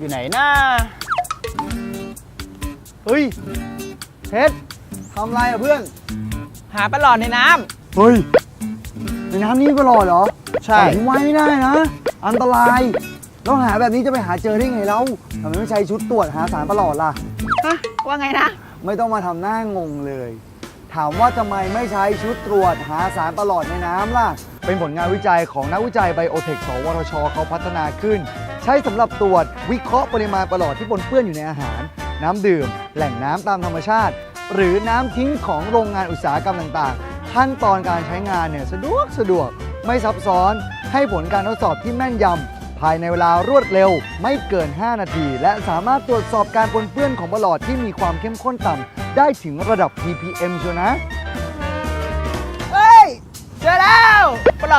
อยู่ไหนนะเฮ้ยเพชรทำไรอะเพื่อน หาปลาหลอดในน้เฮ้ยในน้ำนี่ปลาหลอดเหรอำใช่ ปล่อยทิ้งไว้ไม่ได้นะ อันตรายแล้วหาแบบนี้จะไปหาเจอได้ไงเล่าทำไมไม่ใช้ชุดตรวจหาสารปลาหลอดล่ะ ฮะว่าไงนะ ไม่ต้องมาทำหน้างงเลย ถามว่าทำไมไม่ใช้ชุดตรวจหาสารประหลอดในน้ำล่ะ เป็นผลงานวิจัยของนักวิจัยไบโอเทค สวทชเขาพัฒนาขึ้น ใช้สำหรับตรวจวิเคราะห์ปริมาณปลอดที่ปนเปื้อนอยู่ในอาหาร น้ำดื่ม แหล่งน้ำตามธรรมชาติ หรือน้ำทิ้งของโรงงานอุตสาหกรรมต่างๆ ขั้นตอนการใช้งานเนี่ยสะดวกสะดวกไม่ซับซ้อนให้ผลการทดสอบที่แม่นยำภายในเวลารวดเร็ว ไม่เกิน 5 นาที และสามารถตรวจสอบการปนเปื้อนของปลอดที่มีความเข้มข้นต่ำได้ถึงระดับ ppm ชัวนะ เฮ้ย เจอแล้ว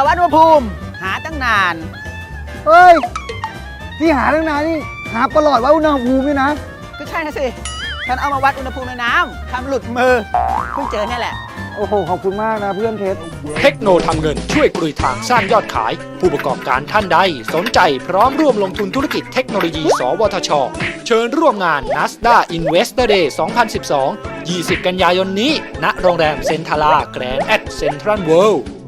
วัดอุณหภูมิ หาตั้งนาน เฮ้ย ที่หาตั้งนานนี่หาประหลอดวัดอุณหภูมิด้วยนะ ก็ใช่นะสิ ฉันเอามาวัดอุณหภูมิในน้ำทำหลุดมือ เพิ่งเจอเนี่ยแหละ โอ้โห ขอบคุณมากนะเพื่อนเพชร เทคโนทำเงินช่วยกลุยทางสร้างยอดขาย ผู้ประกอบการท่านใด สนใจพร้อมร่วมลงทุนธุรกิจเทคโนโลยี สวทช เชิญร่วมงาน NASDA Investor Day 2012 20 กันยายนนี้ ณ โรงแรมเซนทาราแกรนด์แอดเซ็นทรัลเวิลด์